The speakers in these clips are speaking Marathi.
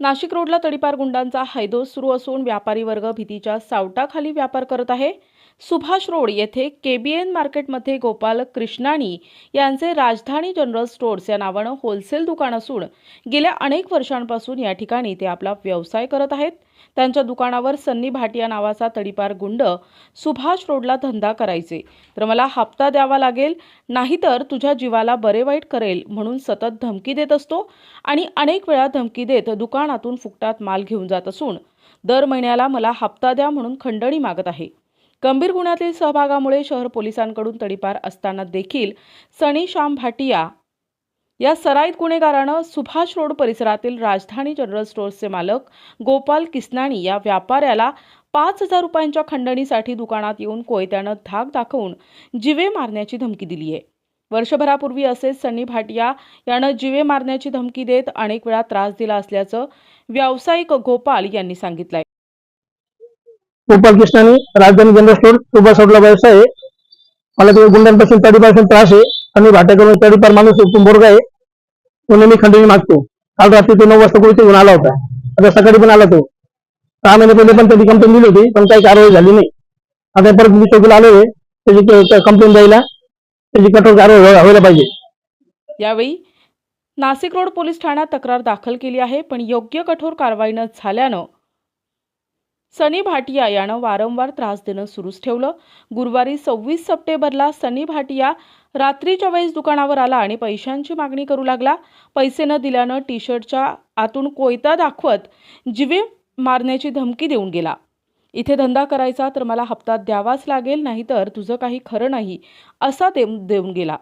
नाशिक रोडला तडीपार गुंडांचा हैदोस सुरू असून व्यापारी वर्ग भीतीच्या सावटाखाली व्यापार करत आहे. सुभाष रोड येथे केबीएन मार्केटमध्ये गोपाल कृष्णाणी यांचे राजधानी जनरल स्टोअर्स या नावानं होलसेल दुकान असून गेल्या अनेक वर्षांपासून या ठिकाणी ते आपला व्यवसाय करत आहेत. त्यांच्या दुकानावर सन्नी भाटिया नावाचा तडीपार गुंड सुभाष रोडला धंदा करायचे. तर मला हप्ता द्यावा लागेल नाहीतर तुझ्या जीवाला बरे वाईट करेल म्हणून सतत धमकी देत असतो आणि अनेक वेळा धमकी देत दुकानातून फुकटात माल घेऊन जात असून दर महिन्याला मला हप्ता द्या म्हणून खंडणी मागत आहे. गंभीर गुन्ह्यातील सहभागामुळे शहर पोलिसांकडून तडीपार असताना देखील सनी श्याम भाटिया या सराईत गुन्हेगारानं सुभाष रोड परिसरातील राजधानी जनरल स्टोअर्सचे मालक गोपाल किसनाणी या व्यापाऱ्याला पाच हजार रुपयांच्या खंडणीसाठी दुकानात येऊन कोयत्यानं धाक दाखवून जिवे मारण्याची धमकी दिली आहे. वर्षभरापूर्वी असेच सनी भाटिया यानं जिवे मारण्याची धमकी देत अनेक वेळा त्रास दिला असल्याचं व्यावसायिक गोपाल यांनी सांगितलंय. गोपाल कृष्णाने राजधानी जनरल स्टोअर सुभाष रोडला व्यवसाय मला गुंडांपासून तडीपासून त्रास आहे. आणि भाट्याकडून तडीपार माणूस आहे, बोरगा आहे. तो मी खंडणी मागतो. काल रात्री तो नऊ वाजता कुठे घेऊन आला होता. आता सकाळी पण आला तो. सहा महिने पहिले पण त्याची कंप्लेंट दिली होती पण काही कारवाई झाली नाही. आता परत मी चौकीला आलो आहे त्याची कंप्लेंट द्यायला. त्याची कठोर कारवाई व्हायला व्हायला पाहिजे. यावेळी नाशिक रोड पोलीस ठाण्यात तक्रार दाखल केली आहे पण योग्य कठोर कारवाई न झाल्यानं सनी भाटिया यानं वारंवार त्रास देणं सुरूच ठेवलं. गुरुवारी सव्वीस सप्टेंबरला सनी भाटिया रात्रीच्या वेळेस दुकानावर आला आणि पैशांची मागणी करू लागला. पैसे न दिल्यानं टी शर्टच्या आतून कोयता दाखवत जिवे मारण्याची धमकी देऊन गेला. इथे धंदा करायचा तर मला हप्ता द्यावाच लागेल नाहीतर तुझं काही खरं नाही असा ते देऊन गेला.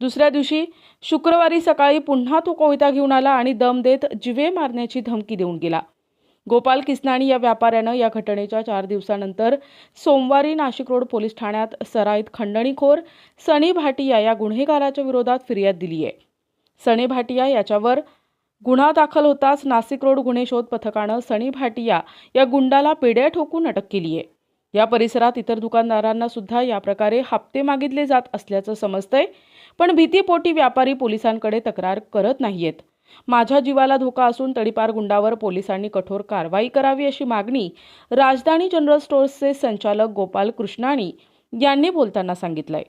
दुसऱ्या दिवशी शुक्रवारी सकाळी पुन्हा तो कोयता घेऊन आला आणि दम देत जिवे मारण्याची धमकी देऊन गेला. गोपाल किसनाणी या व्यापाऱ्यानं या घटनेच्या चार दिवसानंतर सोमवारी नाशिक रोड पोलीस ठाण्यात सराईत खंडणीखोर सनी भाटिया या गुन्हेगाराच्या विरोधात फिर्याद दिली आहे. सनी भाटिया याच्यावर गुन्हा दाखल होताच नाशिक रोड गुन्हे शोध पथकानं सनी भाटिया या गुंडाला पेड्या ठोकून अटक केली आहे. या परिसरात इतर दुकानदारांना सुद्धा या प्रकारे हप्ते मागितले जात असल्याचं समजतंय पण भीतीपोटी व्यापारी पोलिसांकडे तक्रार करत नाहीयेत. माझ्या जीवाला धोका असून तडीपार गुंडावर पोलिसांनी कठोर कारवाई करावी अशी मागणी राजधानी जनरल स्टोअर्सचे संचालक गोपाल कृष्णाणी यांनी बोलताना सांगितलंय.